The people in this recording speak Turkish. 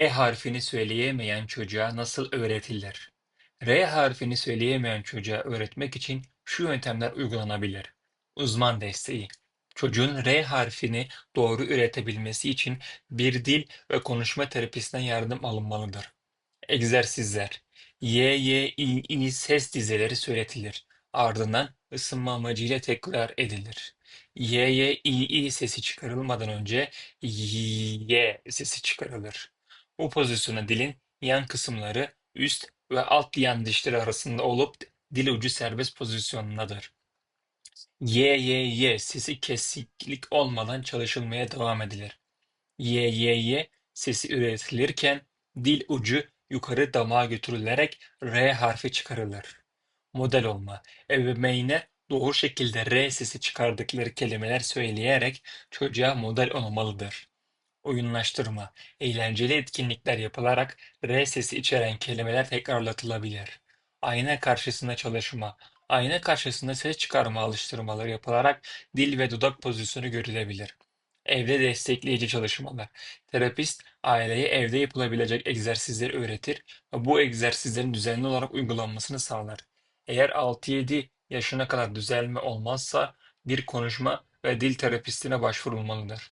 R harfini söyleyemeyen çocuğa nasıl öğretilir? R harfini söyleyemeyen çocuğa öğretmek için şu yöntemler uygulanabilir. Uzman desteği. Çocuğun R harfini doğru üretebilmesi için bir dil ve konuşma terapisinden yardım alınmalıdır. Egzersizler. Y, Y, İ, İ ses dizeleri söyletilir. Ardından ısınma amacıyla tekrar edilir. Y, Y, İ, İ sesi çıkarılmadan önce Y sesi çıkarılır. Bu pozisyona dilin yan kısımları üst ve alt yan dişleri arasında olup dil ucu serbest pozisyonundadır. Y, Y, Y sesi kesiklik olmadan çalışılmaya devam edilir. Y, Y, Y sesi üretilirken dil ucu yukarı damağa götürülerek R harfi çıkarılır. Model olma. Ebeveyne doğru şekilde R sesi çıkardıkları kelimeler söyleyerek çocuğa model olmalıdır. Oyunlaştırma. Eğlenceli etkinlikler yapılarak R sesi içeren kelimeler tekrarlatılabilir. Ayna karşısında çalışma. Ayna karşısında ses çıkarma alıştırmaları yapılarak dil ve dudak pozisyonu görülebilir. Evde destekleyici çalışmalar. Terapist aileye evde yapılabilecek egzersizleri öğretir ve bu egzersizlerin düzenli olarak uygulanmasını sağlar. Eğer 6-7 yaşına kadar düzelme olmazsa bir konuşma ve dil terapistine başvurulmalıdır.